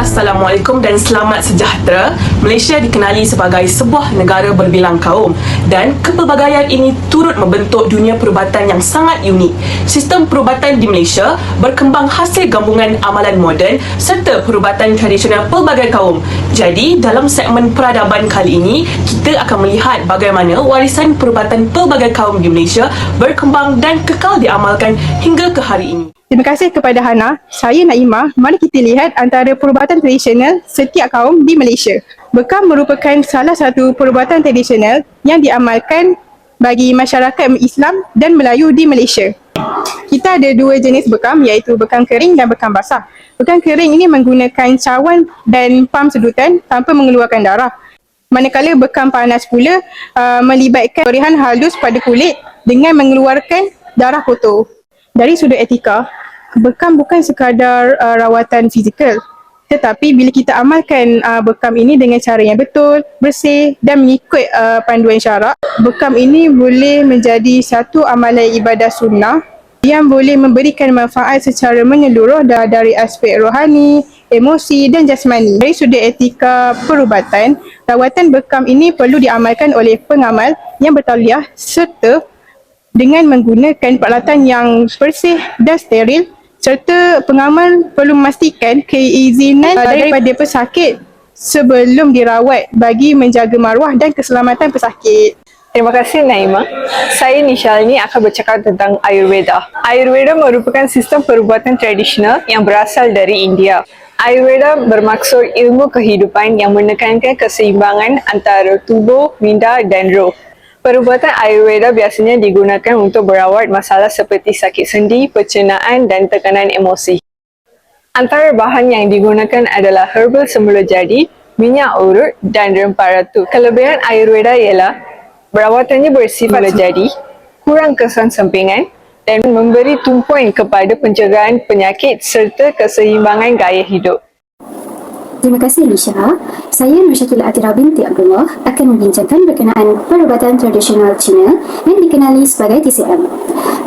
Assalamualaikum dan selamat sejahtera. Malaysia dikenali sebagai sebuah negara berbilang kaum dan kepelbagaian ini turut membentuk dunia perubatan yang sangat unik. Sistem perubatan di Malaysia berkembang hasil gabungan amalan moden serta perubatan tradisional pelbagai kaum. Jadi, dalam segmen peradaban kali ini, kita akan melihat bagaimana warisan perubatan pelbagai kaum di Malaysia berkembang dan kekal diamalkan hingga ke hari ini. Terima kasih kepada Hana. Saya Naimah. Mari kita lihat antara perubatan tradisional setiap kaum di Malaysia. Bekam merupakan salah satu perubatan tradisional yang diamalkan bagi masyarakat Islam dan Melayu di Malaysia. Kita ada dua jenis bekam iaitu bekam kering dan bekam basah. Bekam kering ini menggunakan cawan dan pam sedutan tanpa mengeluarkan darah. Manakala bekam panas pula uh, melibatkan berihan halus pada kulit dengan mengeluarkan darah kotor. Dari sudut etika, bekam bukan sekadar uh, rawatan fizikal tetapi bila kita amalkan uh, bekam ini dengan cara yang betul, bersih dan mengikut uh, panduan syarak, bekam ini boleh menjadi satu amalan ibadah sunnah yang boleh memberikan manfaat secara menyeluruh dari aspek rohani, emosi dan jasmani. Dari sudut etika perubatan, rawatan bekam ini perlu diamalkan oleh pengamal yang bertauliah serta dengan menggunakan peralatan yang bersih dan steril serta pengamal perlu memastikan keizinan daripada pesakit sebelum dirawat bagi menjaga maruah dan keselamatan pesakit. Terima kasih Naima. Saya Nishalini akan bercakap tentang Ayurveda. Ayurveda merupakan sistem perubatan tradisional yang berasal dari India. Ayurveda bermaksud ilmu kehidupan yang menekankan keseimbangan antara tubuh, minda dan roh. Perubatan Ayurveda biasanya digunakan untuk berawat masalah seperti sakit sendi, pencernaan dan tekanan emosi. Antara bahan yang digunakan adalah herbal semula jadi, minyak urut dan rempah ratu. Kelebihan Ayurveda ialah perawatannya bersifat jadi, kurang kesan sampingan dan memberi tumpuan kepada pencegahan penyakit serta keseimbangan gaya hidup. Terima kasih Lisha. Saya Nur Syakila Atira binti Abdullah akan membincangkan berkenaan perubatan tradisional Cina yang dikenali sebagai TCM.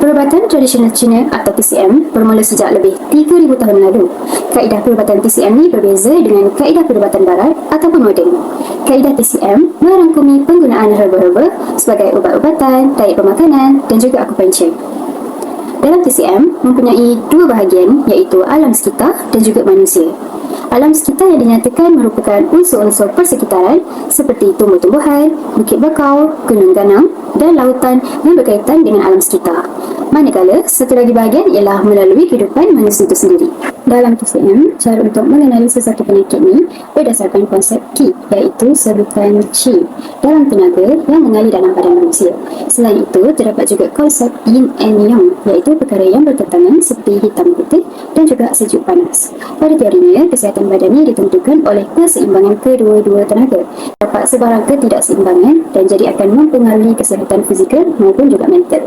Perubatan tradisional Cina atau TCM bermula sejak lebih 3,000 tahun lalu. Kaedah perubatan TCM ini berbeza dengan kaedah perubatan barat ataupun moden. Kaedah TCM merangkumi penggunaan herba-herba sebagai ubat-ubatan, diet pemakanan dan juga akupunctur. Dalam TCM mempunyai dua bahagian iaitu alam sekitar dan juga manusia. Alam sekitar yang dinyatakan merupakan unsur-unsur persekitaran seperti tumbuh-tumbuhan, bukit bakau, gunung ganang dan lautan yang berkaitan dengan alam sekitar. Manakala, satu lagi bahagian ialah melalui kehidupan manusia itu sendiri. Dalam TCM, cara untuk mengenali sesuatu penyakit ini berdasarkan konsep Qi iaitu sebutan Qi dalam tenaga yang mengalir dalam badan manusia. Selain itu, terdapat juga konsep Yin and Yang iaitu perkara yang bertentangan seperti hitam putih dan juga sejuk panas. Pada teorinya, kesihatan kesihatan badan ini ditentukan oleh keseimbangan kedua-dua tenaga. Dapat sebarang ketidakseimbangan dan jadi akan mempengaruhi kesihatan fizikal maupun juga mental.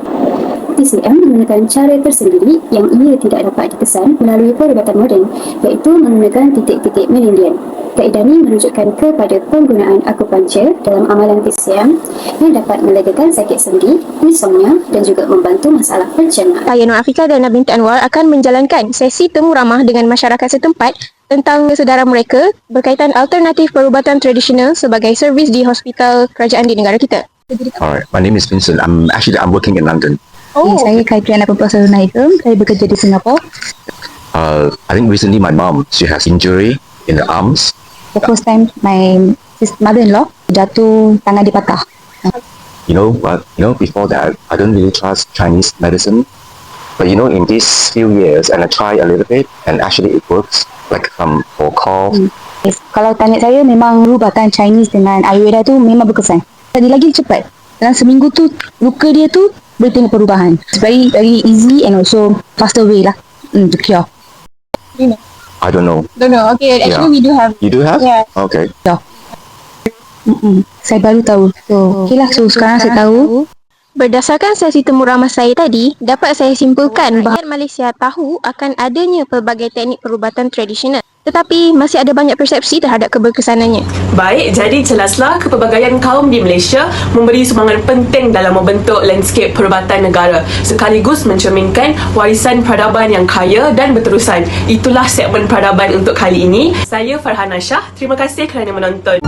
TCM menggunakan cara tersendiri yang ia tidak dapat dikesan melalui perubatan moden iaitu menggunakan titik-titik meridian. Kaedah ini menunjukkan kepada penggunaan akupunctur dalam amalan TCM yang dapat melegakan sakit sendi, insomnia dan juga membantu masalah pencernaan. Saya Nur Afika dan Nabinti Anwar akan menjalankan sesi temu ramah dengan masyarakat setempat tentang kesedaran mereka berkaitan alternatif perubatan tradisional sebagai servis di hospital kerajaan di negara kita. Alright, my name is Vincent. I'm actually I'm working in London. Oh. Okay, saya Kaitriana Perpuasa Naikum. Saya bekerja di Singapura. Uh, I think recently my mom she has injury in the arms. The first time my mother-in-law jatuh tangan dia patah. You know, but you know before that I don't really trust Chinese medicine. But you know, in these few years, and I try a little bit, and actually it works. like um, for call. Hmm. Yes. Kalau tanya saya memang rubatan Chinese dengan Ayurveda tu memang berkesan. Tadi lagi cepat. Dalam seminggu tu luka dia tu boleh tengok perubahan. It's very very easy and also faster way lah mm, to cure. I don't know. Don't know. Okay, actually yeah. we do have. You do have? Yeah. Okay. Yeah. Mm-mm. Saya baru tahu. So, okay lah. So, sekarang saya tahu Berdasarkan sesi temu ramah saya tadi, dapat saya simpulkan bahawa Malaysia tahu akan adanya pelbagai teknik perubatan tradisional tetapi masih ada banyak persepsi terhadap keberkesanannya. Baik, jadi jelaslah kepelbagaian kaum di Malaysia memberi sumbangan penting dalam membentuk landscape perubatan negara sekaligus mencerminkan warisan peradaban yang kaya dan berterusan. Itulah segmen peradaban untuk kali ini. Saya Farhana Shah. Terima kasih kerana menonton.